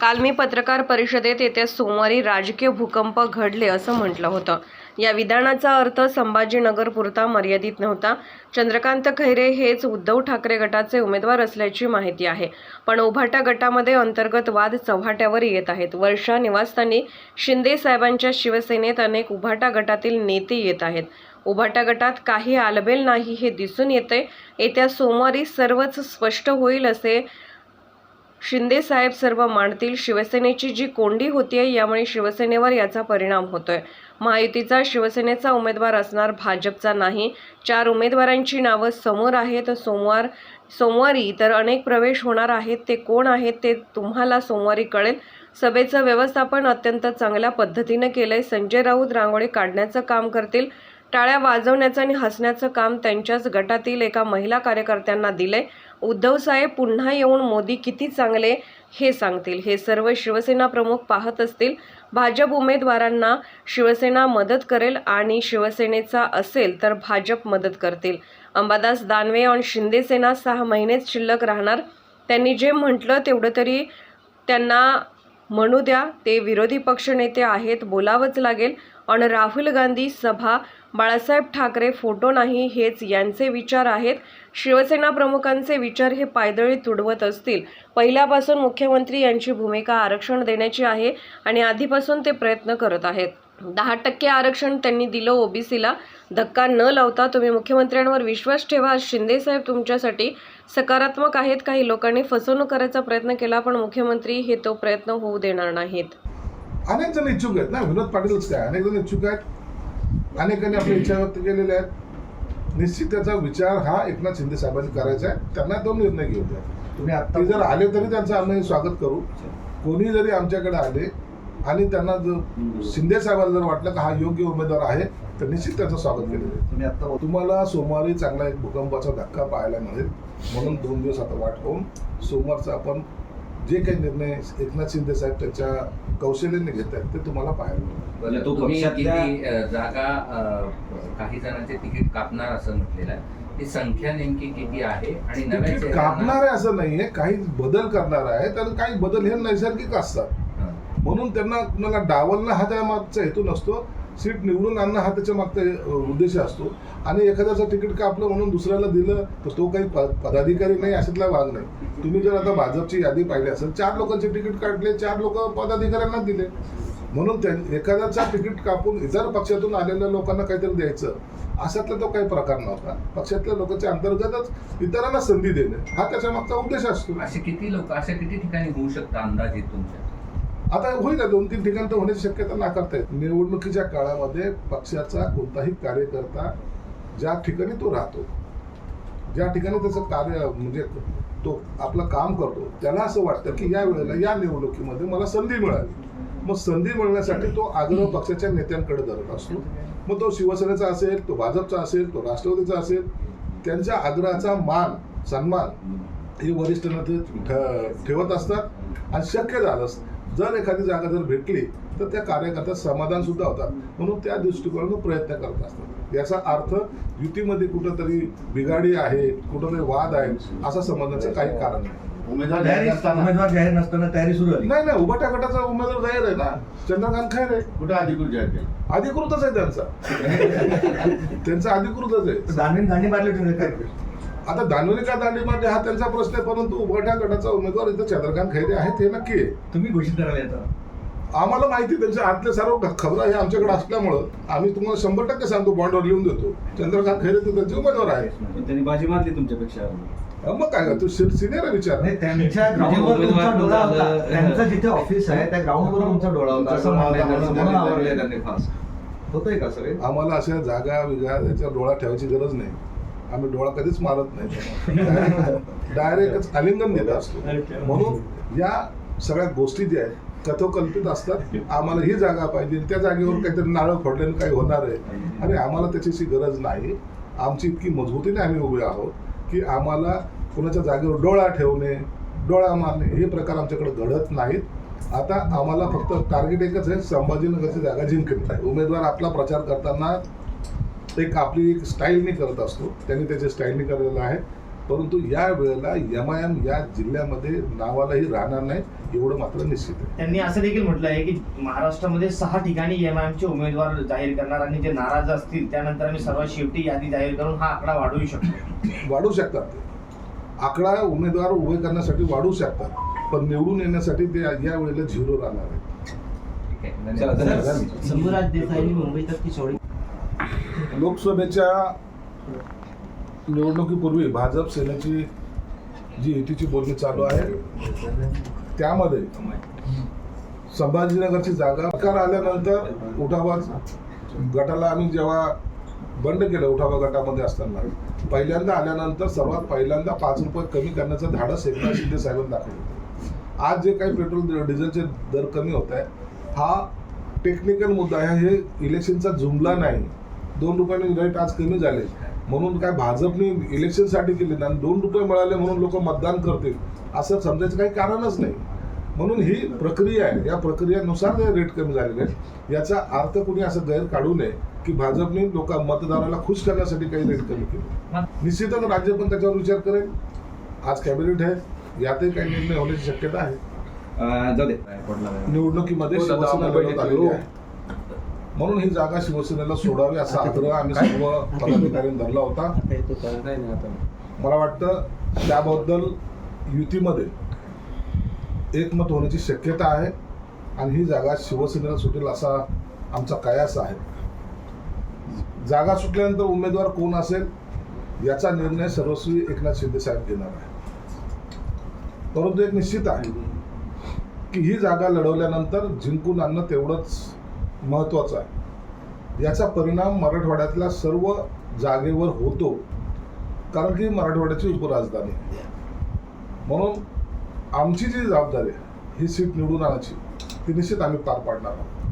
काल मी पत्रकार परिषदेत येत्या सोमवारी राजकीय भूकंप घडले असं म्हटलं होतं. या विधानाचा अर्थ संभाजीनगर पुरता मर्यादित नव्हता. चंद्रकांत खैरे हेच उद्धव ठाकरे गटाचे उमेदवार असल्याची माहिती आहे. पण उभाटा गटामध्ये अंतर्गत वाद चव्हाट्यावर येत आहेत. वर्षा निवासस्थानी शिंदे साहेबांच्या शिवसेनेत अनेक उभाटा गटातील नेते येत आहेत. उभाटा गटात काही आलबेल नाही हे दिसून येते येत्या सोमवारी सर्वच स्पष्ट होईल असे शिंदे साहेब सर्व मांडतील. शिवसेनेची जी कोंडी होतीये यामुळे शिवसेनेवर याचा परिणाम होतोय. महायुतीचा शिवसेनेचा उमेदवार असणार भाजपचा नाही. चार उमेदवारांची नावं समोर आहेत. सोमवार सोमवारी तर अनेक प्रवेश होणार आहेत. ते कोण आहेत ते तुम्हाला सोमवारी कळेल. सभेचं व्यवस्थापन अत्यंत चांगल्या पद्धतीनं केलंय. संजय राऊत रांगोळी काढण्याचं काम करतील. टाळ्या वाजवण्याचं आणि हसण्याचं काम त्यांच्याच गटातील एका महिला कार्यकर्त्यांना दिले उद्धव साहेब पुन्हा येऊन मोदी किती चांगले हे सांगतील? हे सर्व शिवसेना प्रमुख पाहत असतील. भाजप उमेदवारांना शिवसेना मदत करेल आणि शिवसेनेचा असेल तर भाजप मदत करतील. अंबादास दानवे आणि शिंदेसेना सहा महिनेच शिल्लक राहणार. त्यांनी जे म्हटलं तेवढं तरी त्यांना म्हणू द्या. ते विरोधी पक्षनेते आहेत बोलावंच लागेल. आणि राहुल गांधी सभा बाळासाहेब ठाकरे फोटो नाही हेच यांचे विचार आहेत. शिवसेना प्रमुखांचे विचार हे पायदळी तुडवत असतील. पहिल्यापासून मुख्यमंत्री यांची भूमिका आरक्षण देण्याची आहे आणि आधीपासून ते प्रयत्न करत आहेत. दहा टक्के आरक्षण त्यांनी दिलं ओबीसीला. धक्का न लावता तुम्ही मुख्यमंत्र्यांवर विश्वास ठेवा. शिंदेसाहेब तुमच्यासाठी सकारात्मक आहेत. काही लोकांनी फसवणूक करायचा प्रयत्न केला पण मुख्यमंत्री हे तो प्रयत्न होऊ देणार नाहीत. अनेक जण इच्छुक आहेत ना? विनोद पाटीलच काय? अनेक जण इच्छुक आहेत? अनेकांनी आपली इच्छा व्यक्त केलेल्या आहेत. निश्चित त्याचा विचार हा एकनाथ शिंदे साहेबांनी करायचा आहे. त्यांना तो निर्णय घेऊ द्या. तुम्ही आता ते जर आले तरी त्यांचं आम्ही स्वागत करू. कोणी जरी आमच्याकडे आले आणि त्यांना जर शिंदे साहेबांना जर वाटलं का हा योग्य उमेदवार आहे तर निश्चित त्याचं स्वागत केलं जाईल. तुम्ही आता तुम्हाला सोमवारी चांगला एक भूकंपाचा धक्का पाहायला मिळेल. म्हणून दोन दिवस आता वाट पाहून सोमवारचा आपण जे काही निर्णय एकनाथ शिंदे साहेब त्यांच्या कौशल्याने घेत आहेत ते तुम्हाला पाहायला मिळेल बरं, तो पक्षातल्या- जागा काही जणांचे तिकीट कापणार असं म्हटलेलं आहे ती संख्या नेमकी किती आहे आणि नव्या कापणार आहे असं नाहीये काही बदल करणार आहे तर काही बदल हे नैसर्गिक असतात. म्हणून त्यांना कुणाला डावलणं हा त्या मागचा हेतू नसतो. सीट निवडून आणणं हा त्याच्या मागचा उद्देश असतो. आणि एखाद्याचं तिकीट कापलं म्हणून दुसऱ्याला दिलं तर तो काही पदाधिकारी नाही अशातला भाग नाही. तुम्ही जर आता भाजपची यादी पाहिली असेल चार लोकांचे तिकीट काढले चार लोक पदाधिकाऱ्यांना दिले. म्हणून त्या एखाद्याचा तिकीट कापून इतर पक्षातून आलेल्या लोकांना काहीतरी द्यायचं अशातला तो काही प्रकार नव्हता. पक्षातल्या लोकांच्या अंतर्गतच इतरांना संधी देणे हा त्याच्या मागचा उद्देश असतो. असे किती लोक अशा किती ठिकाणी होऊ शकतात अंदाज येत तुमच्या? आता होईल ना दोन तीन ठिकाणी तर होण्याची शक्यता नाकारता येत. निवडणुकीच्या काळामध्ये पक्षाचा कोणताही कार्यकर्ता ज्या ठिकाणी तो राहतो ज्या ठिकाणी त्याचं कार्य म्हणजे तो आपलं काम करतो त्याला असं वाटतं की या वेळेला या निवडणुकीमध्ये मला संधी मिळाली. मग संधी मिळण्यासाठी तो आग्रह पक्षाच्या नेत्यांकडे धरत असतो. मग तो शिवसेनेचा असेल तो भाजपचा असेल तो राष्ट्रवादीचा असेल त्यांच्या आग्रहाचा मान सन्मान हे वरिष्ठ नेते ठेवत असतात. आणि शक्य झालंच. जर एखादी जागा जर भेटली तर त्या कार्यकर्त्यात समाधान सुद्धा होतात. म्हणून त्या दृष्टिकोनातून प्रयत्न करत असतात. याचा अर्थ युतीमध्ये कुठंतरी बिघाडी आहे कुठंतरी वाद आहे असं समजण्याचं काही कारण नाही. उमेदवार जाहीर नसताना. उमेदवार जाहीर नसताना तयारी सुरू झाली. नाही नाही उभाट्या गटाचा उमेदवार जाहीर आहे ना. चंद्रकांत खैरे. कुठं अधिकृत जाहीर केलं? अधिकृतच आहे त्यांचा. त्यांचा अधिकृतच आहे. दांडी दांडी मारली काय? आता दानवली का दांडी मारली हा त्यांचा प्रश्न आहे परंतु उभाट्या गटाचा उमेदवार इथं चंद्रकांत खैरे आहेत हे नक्की आहे. तुम्ही घोषित करायला येता आम्हाला माहिती त्यांच्या आतल्या सर्व खबरा हे आमच्याकडे असल्यामुळं आम्ही तुम्हाला शंभर टक्के सांगतो बॉन्डवर लिहून देतो. चंद्रकांत खैरे ते त्यांचे उमेदवार आहेत. त्यांनी बाजी मारली तुमच्यापेक्षा. मग काय तू सिनियर विचार. नाही त्यांच्या ग्राउंडवर तुमचा डोळा होता. त्यांचं जिथे ऑफिस आहे त्या ग्राउंडवर तुमचा डोळा होता असं आहे. म्हणून आवडले त्यांनी फास्ट होतंय का सगळे आम्हाला अशा जागा विगा याच्या डोळा ठेवायची गरज नाही आम्ही डोळा कधीच मारत नाही. डायरेक्टच आलिंगन देत असतो म्हणून या सगळ्या गोष्टी ज्या आहेत कथोकल्पित असतात. आम्हाला ही जागा पाहिजे त्या जागेवर काहीतरी नाळं फोडल्याने काही होणार आहे. आणि आम्हाला त्याच्याशी गरज नाही. आमची इतकी मजबूतीने आम्ही उभे आहोत की आम्हाला कुणाच्या जागेवर डोळा ठेवणे डोळा मारणे हे प्रकार आमच्याकडे घडत नाहीत. आता आम्हाला फक्त टार्गेट एकच आहे संभाजीनगरची जागा जिंकणे. उमेदवार आपला प्रचार करताना एक आपली एक स्टाईलनी करत असतो. त्यांनी त्याच्या स्टाईलनी केलेलं आहे. परंतु या वेळेला एम आय एम या जिल्ह्यामध्ये नावालाही राहणार नाही एवढं मात्र निश्चित आहे. त्यांनी असं देखील म्हटलं आहे की महाराष्ट्रामध्ये सहा ठिकाणी एम आय चे उमेदवार जाहीर करणार आणि जे नाराज असतील त्यानंतर आम्ही सर्वात शेवटी यादी जाहीर करून हा आकडा वाढवू शकतो. वाढू शकतात. ते आकडा उमेदवार उभे करण्यासाठी वाढू शकतात पण निवडून येण्यासाठी ते या वेळेला झिरो राहणार आहे लोकसभेच्या निवडणुकीपूर्वी भाजप सेनेची जी युतीची बोलणी चालू आहे त्यामध्ये संभाजीनगरची जागा सरकार आल्यानंतर उठावा गटाला आम्ही जेव्हा बंद केलं उठावा गटामध्ये असताना पहिल्यांदा आल्यानंतर सर्वात पहिल्यांदा पाच रुपये कमी करण्याचं धाडस एकनाथ शिंदे साहेबांनी दाखवलं आज जे काही पेट्रोल डिझेलचे दर कमी होत आहे हा टेक्निकल मुद्दा आहे हे इलेक्शनचा जुमला नाही. दोन रुपयाने रेट आज कमी झाले. म्हणून काय भाजपने इलेक्शनसाठी केले नाही आणि दोन रुपये मिळाले म्हणून लोक मतदान करतील असं समजायचं काही कारणच नाही. म्हणून ही प्रक्रिया आहे. या प्रक्रियेनुसार रेट कमी झालेले आहेत. याचा अर्थ कुणी असं गैर काढू नये की भाजपने लोक मतदाराला खुश करण्यासाठी काही रेट कमी केले. निश्चितच राज्य पण त्याच्यावर विचार करेल. आज कॅबिनेट आहे. यातही काही निर्णय होण्याची शक्यता आहे. निवडणुकीमध्ये म्हणून ही जागा शिवसेनेला सोडावी असा आग्रह आम्ही सर्व पदाधिकाऱ्यांनी धरला होता. मला वाटतं त्याबद्दल युतीमध्ये एकमत होण्याची शक्यता आहे आणि ही जागा शिवसेनेला सुटेल असा आमचा कयास आहे. जागा सुटल्यानंतर उमेदवार कोण असेल याचा निर्णय सर्वस्वी एकनाथ शिंदे साहेब घेणार आहे परंतु एक निश्चित आहे की ही जागा लढवल्यानंतर जिंकून आणणं तेवढंच महत्त्वाचा आहे याचा परिणाम मराठवाड्यातल्या सर्व जागेवर होतो कारण की मराठवाड्याची उपराजधानी आहे. म्हणून आमची जी जबाबदारी आहे ही सीट निवडून आणायची ती निश्चित आम्ही पार पाडणार आहोत